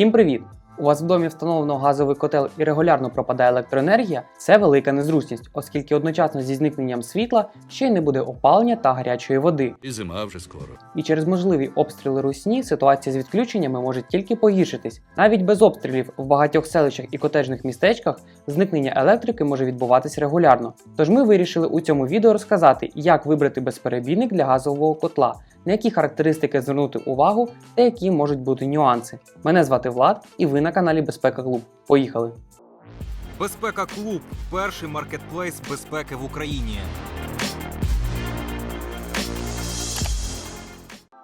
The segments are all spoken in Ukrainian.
Всім привіт! У вас в домі встановлено газовий котел і регулярно пропадає електроенергія. Це велика незручність, оскільки одночасно зі зникненням світла ще й не буде опалення та гарячої води. І зима вже скоро. І через можливі обстріли русні ситуація з відключеннями може тільки погіршитись. Навіть без обстрілів в багатьох селищах і котежних містечках зникнення електрики може відбуватись регулярно. Тож ми вирішили у цьому відео розказати, як вибрати безперебійник для газового котла, на які характеристики звернути увагу та які можуть бути нюанси. Мене звати Влад, і ви на каналі Безпека Клуб. Поїхали! Безпека Клуб перший маркетплейс безпеки в Україні.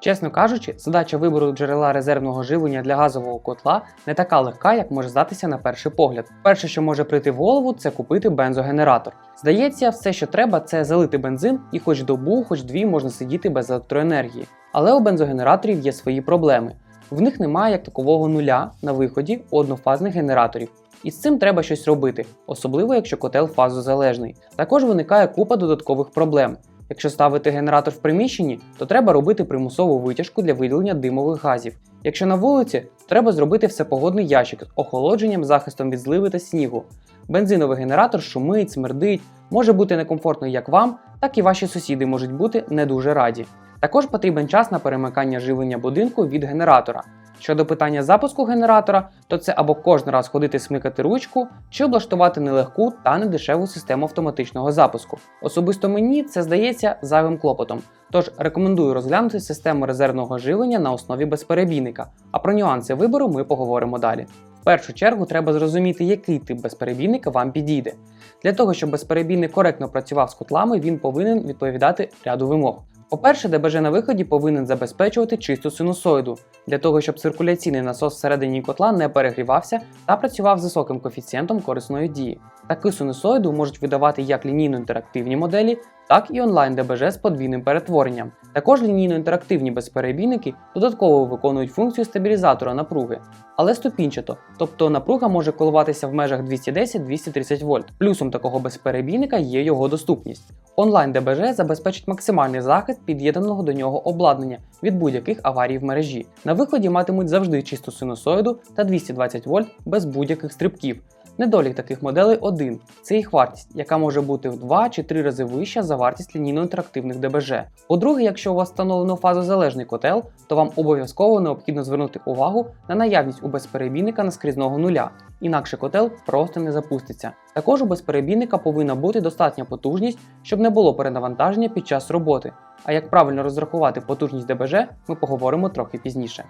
Чесно кажучи, задача вибору джерела резервного живлення для газового котла не така легка, як може здатися на перший погляд. Перше, що може прийти в голову, це купити бензогенератор. Здається, все, що треба, це залити бензин, і хоч добу, хоч дві можна сидіти без електроенергії. Але у бензогенераторів є свої проблеми. В них немає як такового нуля на виході однофазних генераторів. І з цим треба щось робити, особливо якщо котел фазозалежний. Також виникає купа додаткових проблем. Якщо ставити генератор в приміщенні, то треба робити примусову витяжку для виділення димових газів. Якщо на вулиці, треба зробити всепогодний ящик з охолодженням, захистом від зливи та снігу. Бензиновий генератор шумить, смердить, може бути некомфортно як вам, так і ваші сусіди можуть бути не дуже раді. Також потрібен час на перемикання живлення будинку від генератора. Щодо питання запуску генератора, то це або кожен раз ходити смикати ручку, чи облаштувати нелегку та недешеву систему автоматичного запуску. Особисто мені це здається зайвим клопотом, тож рекомендую розглянути систему резервного живлення на основі безперебійника, а про нюанси вибору ми поговоримо далі. В першу чергу треба зрозуміти, який тип безперебійника вам підійде. Для того, щоб безперебійник коректно працював з котлами, він повинен відповідати ряду вимог. По-перше, ДБЖ на виході повинен забезпечувати чисту синусоїду, для того, щоб циркуляційний насос всередині котла не перегрівався та працював з високим коефіцієнтом корисної дії. Таку синусоїду можуть видавати як лінійно-інтерактивні моделі, так і онлайн ДБЖ з подвійним перетворенням. Також лінійно-інтерактивні безперебійники додатково виконують функцію стабілізатора напруги, але ступінчато, тобто напруга може коливатися в межах 210-230 вольт. Плюсом такого безперебійника є його доступність. Онлайн ДБЖ забезпечить максимальний захист під'єднаного до нього обладнання від будь-яких аварій в мережі. На виході матимуть завжди чисту синусоїду та 220 вольт без будь-яких стрибків. Недолік таких моделей один це їх вартість, яка може бути в 2 чи 3 рази вища за вартість лінійно-інтерактивних ДБЖ. По-друге, якщо у вас встановлено фазозалежний котел, то вам обов'язково необхідно звернути увагу на наявність у безперебійника наскрізного нуля, інакше котел просто не запуститься. Також у безперебійника повинна бути достатня потужність, щоб не було перенавантаження під час роботи. А як правильно розрахувати потужність ДБЖ, ми поговоримо трохи пізніше.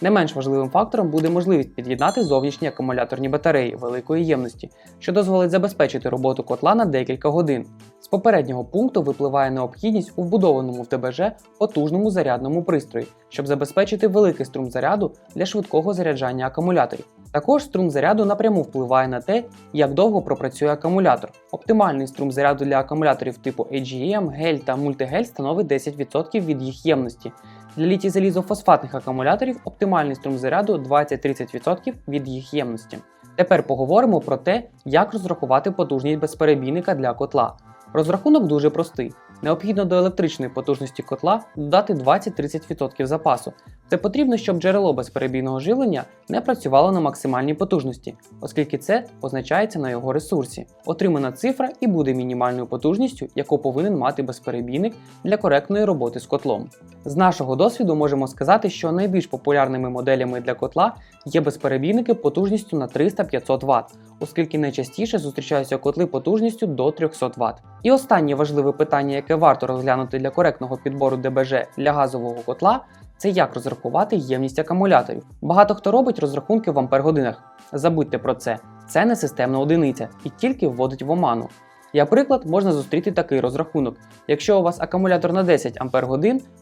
Не менш важливим фактором буде можливість під'єднати зовнішні акумуляторні батареї великої ємності, що дозволить забезпечити роботу котла на декілька годин. З попереднього пункту випливає необхідність у вбудованому в ДБЖ потужному зарядному пристрої, щоб забезпечити великий струм заряду для швидкого заряджання акумуляторів. Також струм заряду напряму впливає на те, як довго пропрацює акумулятор. Оптимальний струм заряду для акумуляторів типу AGM, гель та мультигель становить 10% від їх ємності. Для літій залізофосфатних акумуляторів оптимальний струм заряду 20-30% від їх ємності. Тепер поговоримо про те, як розрахувати потужність безперебійника для котла. Розрахунок дуже простий. Необхідно до електричної потужності котла додати 20-30% запасу. Це потрібно, щоб джерело безперебійного живлення не працювало на максимальній потужності, оскільки це позначається на його ресурсі. Отримана цифра і буде мінімальною потужністю, яку повинен мати безперебійник для коректної роботи з котлом. З нашого досвіду можемо сказати, що найбільш популярними моделями для котла є безперебійники потужністю на 300-500 Вт, оскільки найчастіше зустрічаються котли потужністю до 300 Вт. І останнє важливе питання, яке варто розглянути для коректного підбору ДБЖ для газового котла, це як розрахувати ємність акумуляторів. Багато хто робить розрахунки в ампер-годинах. Забудьте про це, це не системна одиниця і тільки вводить в оману. Як приклад, можна зустріти такий розрахунок. Якщо у вас акумулятор на 10 Ах,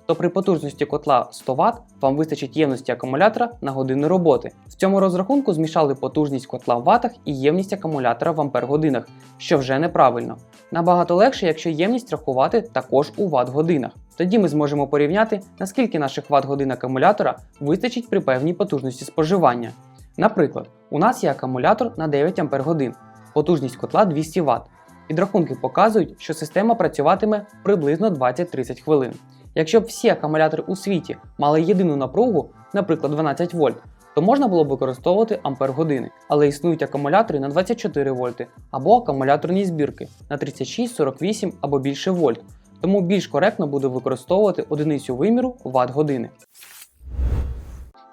то при потужності котла 100 Вт вам вистачить ємності акумулятора на годину роботи. В цьому розрахунку змішали потужність котла в ватах і ємність акумулятора в ампер-годинах, що вже неправильно. Набагато легше, якщо ємність рахувати також у ватт-годинах. Тоді ми зможемо порівняти, наскільки наших ватт-годин акумулятора вистачить при певній потужності споживання. Наприклад, у нас є акумулятор на 9 Ах, потужність котла 200 Вт. Підрахунки показують, що система працюватиме приблизно 20-30 хвилин. Якщо б всі акумулятори у світі мали єдину напругу, наприклад 12 вольт, то можна було б використовувати ампер-години. Але існують акумулятори на 24 вольти або акумуляторні збірки на 36, 48 або більше вольт. Тому більш коректно буде використовувати одиницю виміру ват години.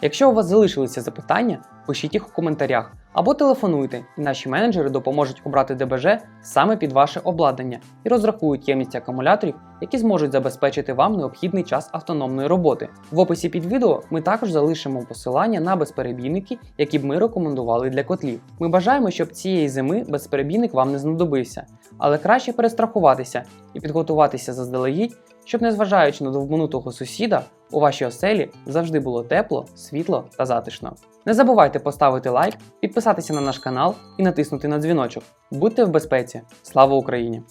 Якщо у вас залишилися запитання, пишіть їх у коментарях або телефонуйте, і наші менеджери допоможуть обрати ДБЖ саме під ваше обладнання і розрахують ємність акумуляторів, які зможуть забезпечити вам необхідний час автономної роботи. В описі під відео ми також залишимо посилання на безперебійники, які б ми рекомендували для котлів. Ми бажаємо, щоб цієї зими безперебійник вам не знадобився, але краще перестрахуватися і підготуватися заздалегідь, щоб, незважаючи на довбанутого сусіда, у вашій оселі завжди було тепло, світло та затишно. Не забувайте поставити лайк, підписатися на наш канал і натиснути на дзвіночок. Будьте в безпеці! Слава Україні!